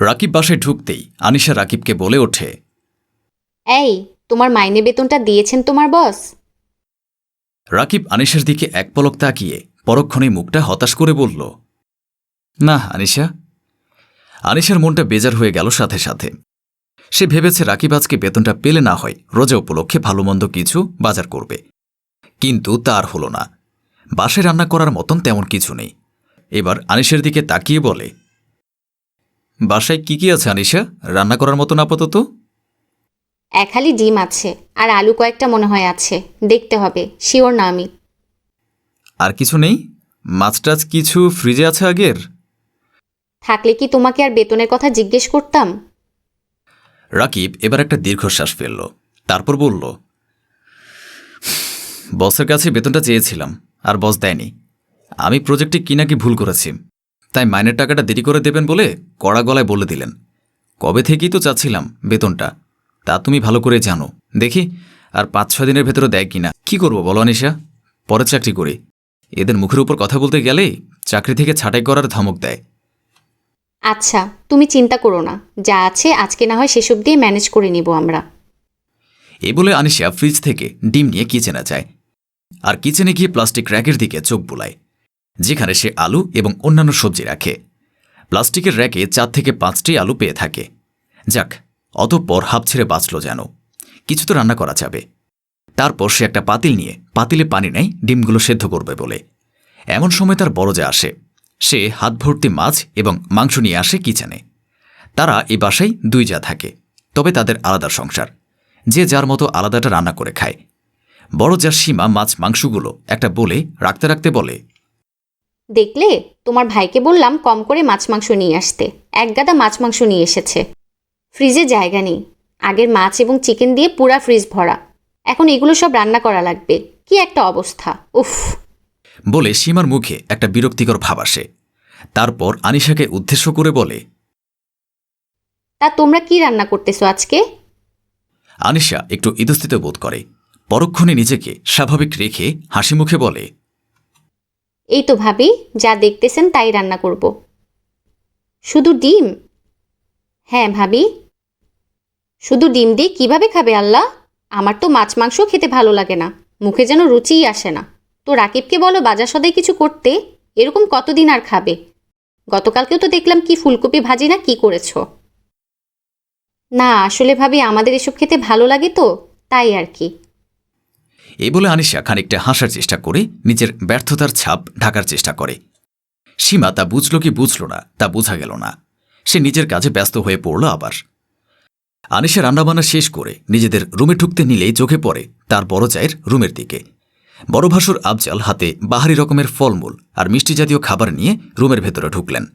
রাকিব বাসায় ঢুকতেই আনিশা রাকিবকে বলে ওঠে এই তোমার মাইনে বেতনটা দিয়েছেন তোমার বস? রাকিব আনিশার দিকে এক পলক তাকিয়ে পরক্ষণে মুখটা হতাশ করে বলল না আনিশা। আনিশার মনটা বেজার হয়ে গেল সাথে সাথে। সে ভেবেছে রাকিব আজকে বেতনটা পেলে না হয় রোজা উপলক্ষে ভালো মন্দ কিছু বাজার করবে। কিন্তু তার হলো না। বাসে রান্না করার মতন তেমন কিছু নেই। এবার আনিশার দিকে তাকিয়ে বলে বাসায় কি কি আছে আনিশা? রান্না করার মতন আপাতত? এক হালি ডিম আছে আর আলু কয়েকটা মনে হয় আছে। দেখতে হবে শিওর না আমি। আর কিছু নেই? মাছ টাছ কিছু ফ্রিজে আছে আগের? থাকলে কি তোমাকে আর বেতনের কথা জিজ্ঞেস করতাম? রাকিব এবার একটা দীর্ঘশ্বাস ফেলল তারপর বলল বসের কাছে বেতনটা চেয়েছিলাম আর বস দেয়নি। আমি প্রজেক্টে কি নাকি ভুল করেছি। তাই মাইনের টাকাটা দেরি করে দেবেন বলে কড়া গলায় বলে দিলেন। কবে থেকেই তো চাচ্ছিলাম বেতনটা। তা তুমি ভালো করে জানো। দেখি আর পাঁচ ছয় দিনের ভেতরে দেয় কিনা। কি করব বলো আনিশা পরে চাকরি করি। এদের মুখের উপর কথা বলতে গেলেই চাকরি থেকে ছাঁটাই করার ধমক দেয়। আচ্ছা তুমি চিন্তা করো না। যা আছে আজকে না হয় সেসব দিয়ে ম্যানেজ করে নিব আমরা। এ বলে আনিশা ফ্রিজ থেকে ডিম নিয়ে কিচেনে যায়। আর কিচেনে গিয়ে প্লাস্টিক র্যাকের দিকে চোখ বুলায়। যেখানে সে আলু এবং অন্যান্য সবজি রাখে। প্লাস্টিকের র্যাকে চার থেকে পাঁচটি আলু পেয়ে থাকে। যাক অতঃপর হাফ ছেড়ে বাঁচল যেন। কিছু তো রান্না করা যাবে। তারপর সে একটা পাতিল নিয়ে, পাতিলে পানি নেয়, ডিমগুলো সেদ্ধ করবে বলে। এমন সময় তার বড় যা আসে। সে হাত ভর্তি মাছ এবং মাংস নিয়ে আসে কিচেনে। তারা এই বাসায় দুই যা থাকে, তবে তাদের আলাদা সংসার। যে যার মতো আলাদাটা রান্না করে খায়। বড় যার সীমা মাছ মাংসগুলো একটা বলে রাখতে রাখতে বলে দেখলে? তোমার ভাইকে বললাম কম করে মাছ মাংস নিয়ে আসতে। এক গাদা মাছ মাংস নিয়ে এসেছে। ফ্রিজে জায়গা নেই। আগের মাছ এবং চিকেন দিয়ে পুরা ফ্রিজ ভরা। এখন এগুলো সব রান্না করা লাগবে। কি একটা অবস্থা। উফ। বলে সীমার মুখে একটা বিরক্তিকর ভাব আসে। তারপর আনিশাকে উদ্দেশ্য করে বলে তা তোমরা কি রান্না করতেছো আজকে? আনিশা একটু ইতস্থিত বোধ করে। পরক্ষণে নিজেকে স্বাভাবিক রেখে হাসি মুখে বলে এই তো ভাবি, যা দেখতেছেন তাই রান্না করব। শুধু ডিম? হ্যাঁ ভাবি। শুধু ডিম দিয়ে কীভাবে খাবে আল্লাহ? আমার তো মাছ মাংস খেতে ভালো লাগে না, মুখে যেন রুচিই আসে না। তো রাকিবকে বলো বাজার সদাই কিছু করতে, এরকম কতদিন আর খাবে? গতকালকেও তো দেখলাম কি ফুলকপি ভাজি না কি করেছ। না, আসলে ভাবি, আমাদের এসব খেতে ভালো লাগে তো, তাই আর কি। এই বলে আনিশা খানিকটা হাসার চেষ্টা করে নিজের ব্যর্থতার ছাপ ঢাকার চেষ্টা করে। সীমা তা বুঝল কি বুঝল না, তা বোঝা গেল না। সে নিজের কাজে ব্যস্ত হয়ে পড়ল আবার। আনিশা রান্নাবান্না শেষ করে নিজেদের রুমে ঢুকতে নিলেই চোখে পড়ে তার বড় চায়ের রুমের দিকে। বড় ভাসুর আফজাল হাতে বাহারি রকমের ফলমূল আর মিষ্টি জাতীয় খাবার নিয়ে রুমের ভেতরে ঢুকলেন।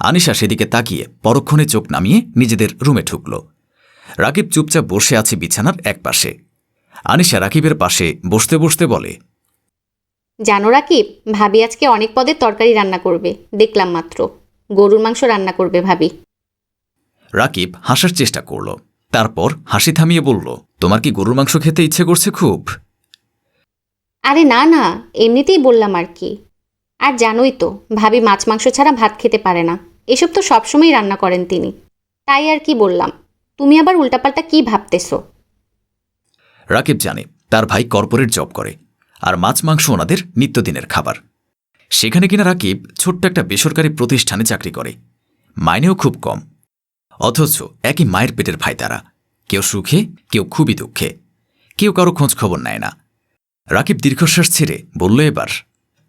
আনিশা সেদিকে তাকিয়ে পরক্ষণে চোখ নামিয়ে নিজেদের রুমে ঢুকল। রাকিব চুপচাপ বসে আছে বিছানার এক পাশে আনিশা রাকিবের পাশে বসতে বসতে বলে জানো রাকিব ভাবি আজকে অনেক পদের তরকারি রান্না করবে দেখলাম মাত্র। গরুর মাংস রান্না করবে ভাবি। রাকিব হাসার চেষ্টা করল তারপর হাসি থামিয়ে বলল তোমার কি গরুর মাংস খেতে ইচ্ছে করছে খুব? আরে না না এমনিতেই বললাম আর কি। আর জানোই তো ভাবি মাছ মাংস ছাড়া ভাত খেতে পারে না এসব তো সবসময় রান্না করেন তিনি। তাই আর কি বললাম তুমি আবার উল্টাপাল্টা কি ভাবতেছো? রাকিব জানে তার ভাই কর্পোরেট জব করে আর মাছ মাংস ওনাদের নিত্যদিনের খাবার। সেখানে কিনা রাকিব ছোট্ট একটা বেসরকারি প্রতিষ্ঠানে চাকরি করে। মাইনেও খুব কম। অথচ একই মায়ের পেটের ভাই তারা। কেউ সুখে, কেউ খুবই দুঃখে। কেউ কারও খোঁজ খবর নেয় না। রাকিব দীর্ঘশ্বাস ছেড়ে বলল, এবার।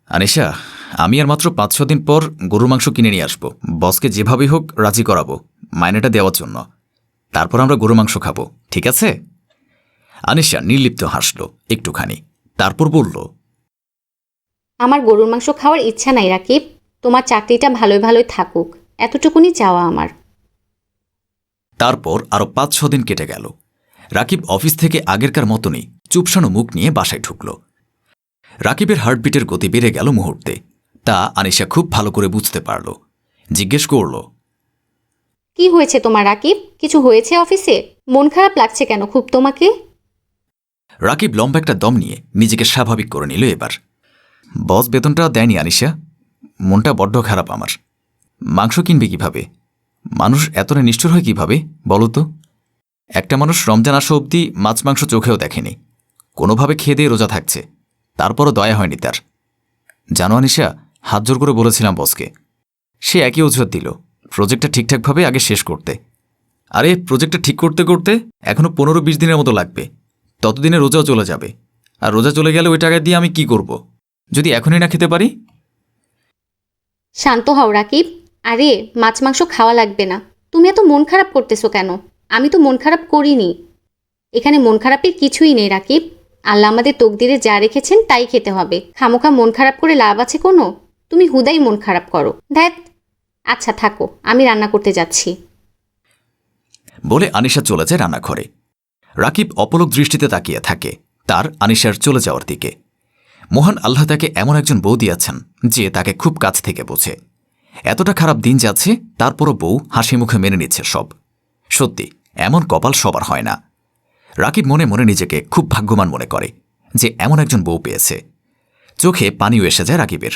আনিশা, আমি আর মাত্র পাঁচ ছ দিন পর গরুর মাংস কিনে নিয়ে আসব। বসকে যেভাবেই হোক রাজি করাবো। মাইনেটা দেওয়ার জন্য। তারপর আমরা গরু মাংস খাব। ঠিক আছে? আনিশা নির্লিপ্ত হাসল একটুখানি। তারপর বলল আমার গরুর মাংস খাওয়ার ইচ্ছা নাই রাকিব। তোমার চাকরিটা ভালোই ভালোই থাকুক। এতটুকুনি চাওয়া আমার। তারপর আরও পাঁচ ছ দিন কেটে গেল। রাকিব অফিস থেকে আগেরকার মতনই চুপসানো মুখ নিয়ে বাসায় ঢুকল। রাকিবের হার্টবিটের গতি বেড়ে গেল মুহূর্তে। তা আনিশা খুব ভালো করে বুঝতে পারল। জিজ্ঞেস করল কি হয়েছে তোমার রাকিব? কিছু হয়েছে অফিসে? মন খারাপ লাগছে কেন খুব তোমাকে? রাকিব লম্বা একটা দম নিয়ে নিজেকে স্বাভাবিক করে নিল এবার। বস, বেতনটা দেয়নি আনিশা। মনটা বড্ড খারাপ আমার। মাংস কিনবে কীভাবে? মানুষ এতটা নিষ্ঠুর হয় কীভাবে, বলো তো? একটা মানুষ রমজান আসা অবধি মাছ মাংস চোখেও দেখেনি। কোনোভাবে খেয়ে দিয়ে রোজা থাকছে। তারপরও দয়া হয়নি তার। জানো আনিশা, হাত জোর করে বলেছিলাম বসকে। সে একই অজুহাত দিল। প্রজেক্টটা ঠিকঠাকভাবে আগে শেষ করতে। আরে, প্রজেক্টটা ঠিক করতে করতে এখনও পনেরো বিশ দিনের মতো লাগবে। ততদিনে রোজাও চলে যাবে। আর রোজা চলে গেলে ওই টাকা দিয়ে আমি কি করব? যদি এখনই না খেতে পারি? শান্ত হও রাকিব। আরে মাছ মাংস খাওয়া লাগবে না। তুমি এত মন খারাপ করতেছো কেন? আমি তো মন খারাপ করিনি। এখানে মন খারাপের কিছুই নেই রাকিব। আল্লাহ আমাদের তকদিরে যা রেখেছেন তাই খেতে হবে। খামোখা মন খারাপ করে লাভ আছে কোনো? তুমি হুদাই মন খারাপ করো। ধ্যাত আচ্ছা থাকো আমি রান্না করতে যাচ্ছি। বলে আনিশা চলে যায় রান্নাঘরে। রাকিব অপলক দৃষ্টিতে তাকিয়ে থাকে। তার আনিশার চলে যাওয়ার দিকে। মোহন আল্লাহ তাকে এমন একজন বউ দিয়েছেন, যে তাকে খুব কাছ থেকে বোঝে। এতটা খারাপ দিন যাচ্ছে, তারপরও বউ হাসি মুখে মেনে নিচ্ছে সব। সত্যি, এমন কপাল সবার হয় না। রাকিব মনে মনে নিজেকে খুব ভাগ্যবান মনে করে, যে এমন একজন বউ পেয়েছে। চোখে পানিও এসে যায় রাকিবের।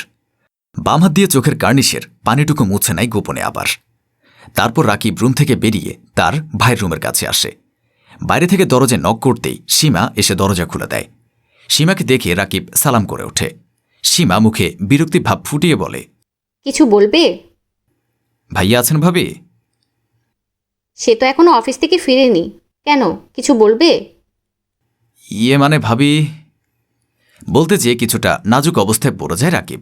বাম হাত দিয়ে চোখের কার্নিশের পানিটুকু মুছে নেয় গোপনে আবার। তারপর রাকিব রুম থেকে বেরিয়ে তার ভাইয়ের রুমের কাছে আসে। বাইরে থেকে দরজায় নক করতেই সীমা এসে দরজা খুলে দেয়। সীমাকে দেখে রাকিব সালাম করে ওঠে। সীমা মুখে বিরক্তি ভাব ফুটিয়ে বলে কিছু বলবে? ভাইয়া আছেন ভাবি? সে তো এখনও অফিস থেকে ফিরেনি। কেন? কিছু বলবে? ইয়ে মানে ভাবি বলতে যেয়ে কিছুটা নাজুক অবস্থায় পড়ে যায় রাকিব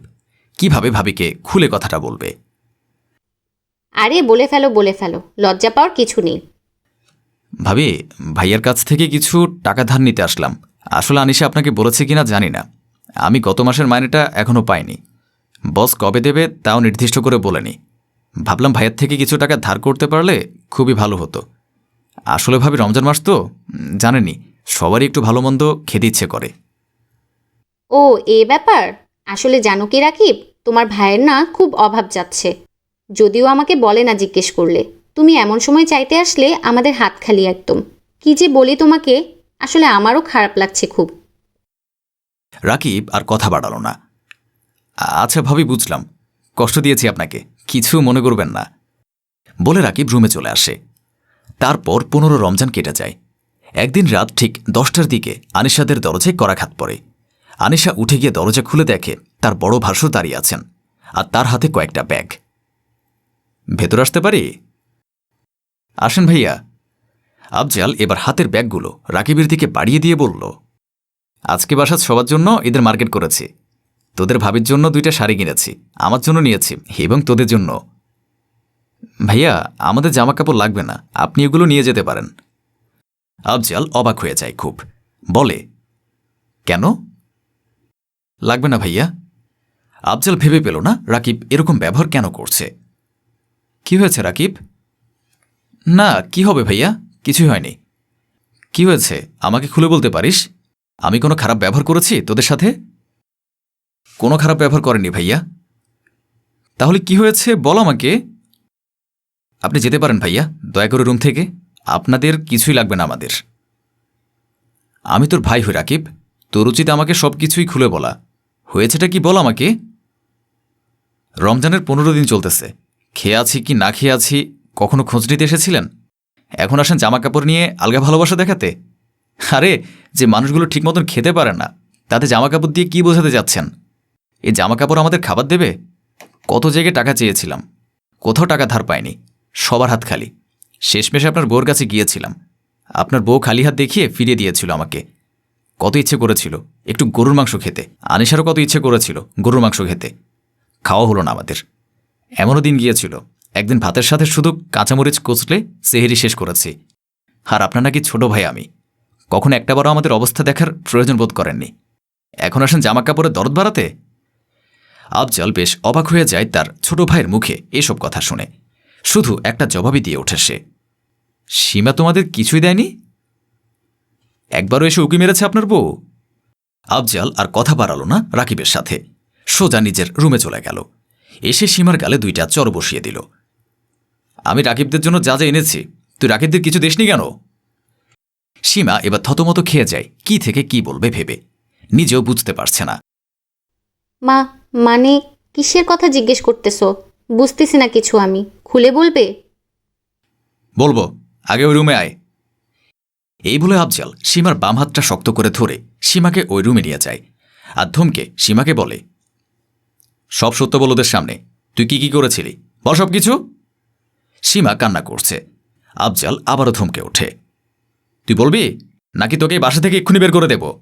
কীভাবে ভাবিকে খুলে কথাটা বলবে? আরে বলে ফেলো বলে ফেলো লজ্জা পাওয়ার কিছু নেই। ভাবি ভাইয়ার কাছ থেকে কিছু টাকা ধার নিতে আসলাম। আসলে আনিশা আপনাকে বলেছে কিনা জানি না। আমি গত মাসের মাইনেটা এখনও পাইনি। বস কবে দেবে তাও নির্দিষ্ট করে বলেনি। ভাবলাম ভাইয়ের থেকে কিছু টাকা ধার করতে পারলে খুবই ভালো হতো। আসলে ভাবি রমজান মাস তো? উম, জানেনই সবারই একটু ভালো মন্দ খেতে ইচ্ছে করে। ও এ ব্যাপার? আসলে জানো কি রাকিব? তোমার ভাইয়ের না খুব অভাব যাচ্ছে। যদিও আমাকে বলে না জিজ্ঞেস করলে। তুমি এমন সময় চাইতে আসলে আমাদের হাত খালি একদম। কি যে বলি তোমাকে, আসলে আমারও খারাপ লাগছে খুব। রাকিব আর কথা বাড়ালো না। আচ্ছা ভাবি, বুঝলাম। কষ্ট দিয়েছি আপনাকে, কিছু মনে করবেন না। বলে রাকিব রুমে চলে আসে। তারপর পনেরো রমজান কেটে যায়। একদিন রাত ঠিক দশটার দিকে আনিশাদের দরজায় করাঘাত পড়ে। আনিশা উঠে গিয়ে দরজা খুলে দেখে তার বড় ভাসুর দাঁড়িয়ে আছেন, আর তার হাতে কয়েকটা ব্যাগ। ভেতর আসতে পারি? আসেন ভাইয়া। আফজাল এবার হাতের ব্যাগগুলো রাকিবের দিকে বাড়িয়ে দিয়ে বলল, আজকে বাসা সবার জন্য এদের মার্কেট করেছি। তোদের ভাবির জন্য দুইটা শাড়ি কিনেছি, আমার জন্য নিয়েছি এবং তোদের জন্য। ভাইয়া, আমাদের জামা কাপড় লাগবে না, আপনি এগুলো নিয়ে যেতে পারেন। আফজাল অবাক হয়ে যায় খুব। বলে, কেন? লাগবে না ভাইয়া। আফজাল ভেবে পেল না রাকিব এরকম ব্যবহার কেন করছে? কি হয়েছে রাকিব? না, কি হবে ভাইয়া? কিছুই হয়নি। কি হয়েছে? আমাকে খুলে বলতে পারিস? আমি কোনো খারাপ ব্যবহার করেছি তোদের সাথে? কোনো খারাপ ব্যবহার করেনি ভাইয়া। তাহলে কি হয়েছে বল আমাকে। আপনি যেতে পারেন ভাইয়া, দয়া করে রুম থেকে। আপনাদের কিছুই লাগবে না আমাদের। আমি তোর ভাই হই, রাকিব। তোর উচিত আমাকে সব কিছুই খুলে বলা। হয়েছেটা কি বল আমাকে? রমজানের পনেরো দিন চলতেছে। খেয়ে আছি কি না খেয়ে আছি কখনো খোঁজ নিতে এসেছিলেন? এখন আসেন জামা কাপড় নিয়ে আলগা ভালোবাসা দেখাতে? আরে, যে মানুষগুলো ঠিক মতন খেতে পারে না, তাতে জামা কাপড় দিয়ে কি বোঝাতে যাচ্ছেন? এই জামা কাপড় আমাদের খাবার দেবে? কত জায়গায় টাকা চেয়েছিলাম। কোথাও টাকা ধার পাইনি, সবার হাত খালি। শেষমেশে আপনার বউর কাছে গিয়েছিলাম। আপনার বউ খালি হাত দেখিয়ে ফিরিয়ে দিয়েছিল আমাকে। কত ইচ্ছে করেছিল, একটু গরুর মাংস খেতে। আনিসারও কত ইচ্ছে করেছিল, গরুর মাংস খেতে। খাওয়া হলো না আমাদের। এমনও দিন গিয়েছিল একদিন ভাতের সাথে শুধু কাঁচামরিচ কচলে সেহেরি শেষ করেছি। আর আপনার নাকি ছোট ভাই আমি। কখনো একটাবারও আমাদের অবস্থা দেখার প্রয়োজন বোধ করেননি। এখন আসেন জামা কাপড়ের দরদ বাড়াতে? আফজাল বেশ অবাক হয়ে যায় তার ছোট ভাইয়ের মুখে এসব কথা শুনে। শুধু একটা জবাবই দিয়ে ওঠে সে। সীমা তোমাদের কিছুই দেয়নি? একবারও এসে উকি মেরেছে আপনার বউ? আফজাল আর কথা বাড়ালো না রাকিবের সাথে। সোজা নিজের রুমে চলে গেল। এসে সীমার গালে দুইটা চর বসিয়ে দিল। আমি রাকিবদের জন্য যা যা এনেছি তুই রাকিবদের কিছু দেশনি কেন? সীমা এবার থতমত খেয়ে যায় কি থেকে কি বলবে ভেবে। নিজেও বুঝতে পারছে না। মা মানে কিসের কথা জিজ্ঞেস করতেছো? বুঝতেছি না কিছু আমি। খুলে বলবে? বলব আগে ওই রুমে আয়। এই বলে আফজাল সীমার বাম হাতটা শক্ত করে ধরে সীমাকে ওই রুমে নিয়ে যায় আর ধমকে সীমাকে বলে সব সত্য বলোদের সামনে তুই কি কি করেছিলি? বল সব কিছু সীমা কান্না করছে। আফজাল আবারও ধমকে ওঠে। তুই বলবি? নাকি তোকে বাসা থেকে এক্ষুনি বের করে দেব?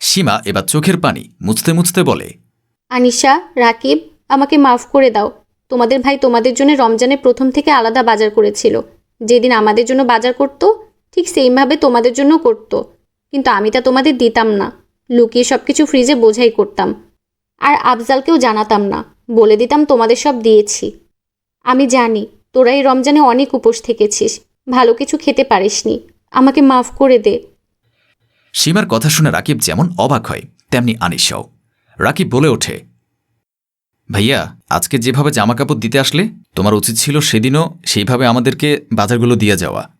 সীমা এবার চোখের পানি মুছতে মুছতে বলে, আনিশা, রাকিব, আমাকে মাফ করে দাও। তোমাদের ভাই তোমাদের জন্য রমজানে প্রথম থেকে আলাদা বাজার করেছিল। যেদিন আমাদের জন্য বাজার করত, ঠিক সেইভাবে তোমাদের জন্য করত। কিন্তু আমি তা তোমাদের দিতাম না। লুকিয়ে সব কিছু ফ্রিজে বোঝাই করতাম। আর আফজালকেও জানাতাম না। বলে দিতাম তোমাদের সব দিয়েছি। আমি জানি তোরা এই রমজানে অনেক উপোস থেকেছিস। ভালো কিছু খেতে পারিসনি। আমাকে মাফ করে দে। সীমার কথা শুনে রাকিব যেমন অবাক হয়, তেমনি আনিশাও। রাকিব বলে ওঠে, ভাইয়া, আজকে যেভাবে জামাকাপড় দিতে আসলে, তোমার উচিত ছিল সেদিনও সেইভাবে আমাদেরকে বাজারগুলো দিয়ে যাওয়া।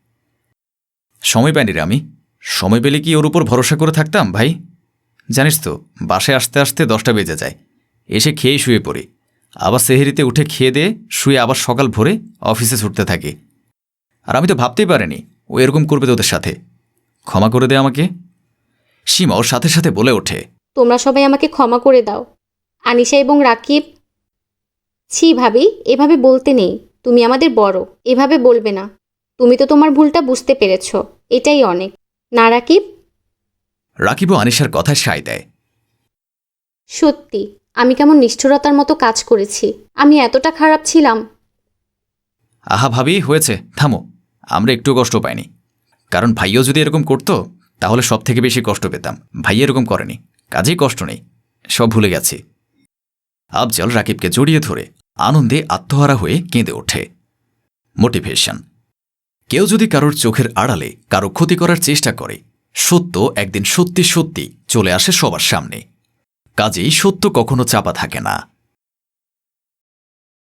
সময় পাইনি রে আমি। সময় পেলে কি ওর উপর ভরসা করে থাকতাম, ভাই? জানিস তো, বাসায় আসতে আসতে দশটা বেজে যায়। এসে খেয়ে শুয়ে পড়ি। আবার সেহেরিতে উঠে খেয়ে দিয়ে শুয়ে আবার সকাল ভোরে অফিসে ছুটতে থাকি। আর আমি তো ভাবতেই পারিনি ও এরকম করবে তোদের সাথে। ক্ষমা করে দে আমাকে। সীমা ওর সাথে সাথে বলে ওঠে। তোমরা সবাই আমাকে ক্ষমা করে দাও। আনিশা এবং রাকিব ছি ভাবি এভাবে বলতে নেই। তুমি আমাদের বড় এভাবে বলবে না। তুমি তো তোমার ভুলটা বুঝতে পেরেছ এটাই অনেক। না রাকিব? রাকিব ও আনিশার কথায় সায় দেয়। সত্যি আমি কেমন নিষ্ঠুরতার মতো কাজ করেছি। আমি এতটা খারাপ ছিলাম। আহা ভাবি, হয়েছে। থামো। আমরা একটু কষ্ট পাইনি। কারণ ভাইও যদি এরকম করতো, তাহলে সব থেকে বেশি কষ্ট পেতাম। ভাই এরকম করেনি। কাজেই কষ্ট নেই। সব ভুলে গেছি। আফজল রাকিবকে জড়িয়ে ধরে আনন্দে আত্মহারা হয়ে কেঁদে ওঠে। মোটিভেশন কেউ যদি কারোর চোখের আড়ালে কারও ক্ষতি করার চেষ্টা করে, সত্য একদিন সত্যি সত্যি চলে আসে সবার সামনে। কাজেই সত্য কখনো চাপা থাকে না।